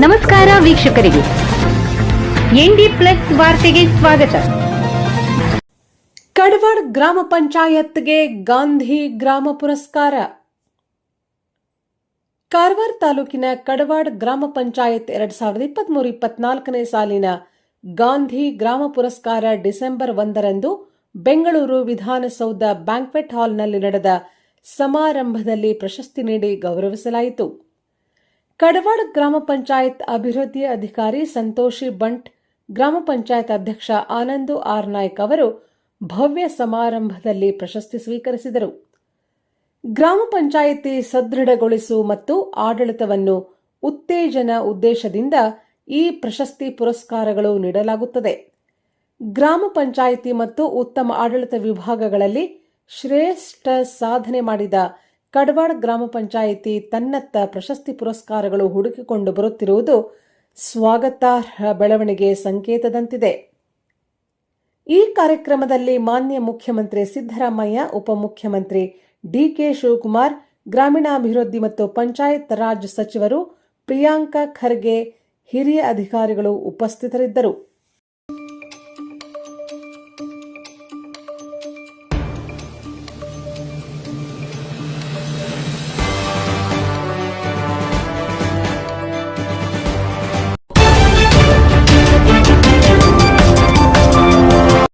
ನಮಸ್ಕಾರ ವೀಕ್ಷಕರಿಗೆ. ND plus ವಾರ್ತೆಗೆ ಸ್ವಾಗತ. ಕಡವಾಡ್ ಗ್ರಾಮ ಪಂಚಾಯತ್ಗೆ ಗಾಂಧಿ ಗ್ರಾಮ ಪುರಸ್ಕಾರ. ಕಾರವಾರ ತಾಲೂಕಿನ ಕಡವಾಡ್ ಗ್ರಾಮ ಪಂಚಾಯತ್ ಎರಡ್ ಸಾವಿರದ ಇಪ್ಪತ್ಮೂರು ಇಪ್ಪತ್ನಾಲ್ಕನೇ ಸಾಲಿನ ಗಾಂಧಿ ಗ್ರಾಮ ಪುರಸ್ಕಾರ ಡಿಸೆಂಬರ್ ಒಂದರಂದು ಬೆಂಗಳೂರು ವಿಧಾನಸೌಧ ಬ್ಯಾಂಕ್ವೆಟ್ ಹಾಲ್ನಲ್ಲಿ ನಡೆದ ಸಮಾರಂಭದಲ್ಲಿ ಪ್ರಶಸ್ತಿ ನೀಡಿ ಗೌರವಿಸಲಾಯಿತು. ಕಡವಾಡ ಗ್ರಾಮ ಪಂಚಾಯತ್ ಅಭಿವೃದ್ಧಿ ಅಧಿಕಾರಿ ಸಂತೋಷಿ ಬಂಟ್, ಗ್ರಾಮ ಪಂಚಾಯತ್ ಅಧ್ಯಕ್ಷ ಆನಂದ್ ಆರ್ ನಾಯ್ಕ್ ಅವರು ಭವ್ಯ ಸಮಾರಂಭದಲ್ಲಿ ಪ್ರಶಸ್ತಿ ಸ್ವೀಕರಿಸಿದರು. ಗ್ರಾಮ ಪಂಚಾಯಿತಿ ಸದೃಢಗೊಳಿಸು ಮತ್ತು ಆಡಳಿತವನ್ನು ಉತ್ತೇಜನ ಉದ್ದೇಶದಿಂದ ಈ ಪ್ರಶಸ್ತಿ ಪುರಸ್ಕಾರಗಳು ನೀಡಲಾಗುತ್ತದೆ. ಗ್ರಾಮ ಪಂಚಾಯಿತಿ ಮತ್ತು ಉತ್ತಮ ಆಡಳಿತ ವಿಭಾಗಗಳಲ್ಲಿ ಶ್ರೇಷ್ಠ ಸಾಧನೆ ಮಾಡಿದ ಕಡವಾಡ ಗ್ರಾಮ ಪಂಚಾಯಿತಿ ತನ್ನತ್ತ ಪ್ರಶಸ್ತಿ ಪುರಸ್ಕಾರಗಳು ಹುಡುಕಿಕೊಂಡು ಬರುತ್ತಿರುವುದು ಸ್ವಾಗತಾರ್ಹ ಬೆಳವಣಿಗೆ ಸಂಕೇತದಂತಿದೆ. ಈ ಕಾರ್ಯಕ್ರಮದಲ್ಲಿ ಮಾನ್ಯ ಮುಖ್ಯಮಂತ್ರಿ ಸಿದ್ದರಾಮಯ್ಯ, ಉಪಮುಖ್ಯಮಂತ್ರಿ ಡಿಕೆ ಶಿವಕುಮಾರ್, ಗ್ರಾಮೀಣಾಭಿವೃದ್ಧಿ ಮತ್ತು ಪಂಚಾಯತ್ ರಾಜ್ ಸಚಿವರು ಪ್ರಿಯಾಂಕಾ ಖರ್ಗೆ ಹಿರಿಯ ಅಧಿಕಾರಿಗಳು ಉಪಸ್ಥಿತರಿದ್ದರು.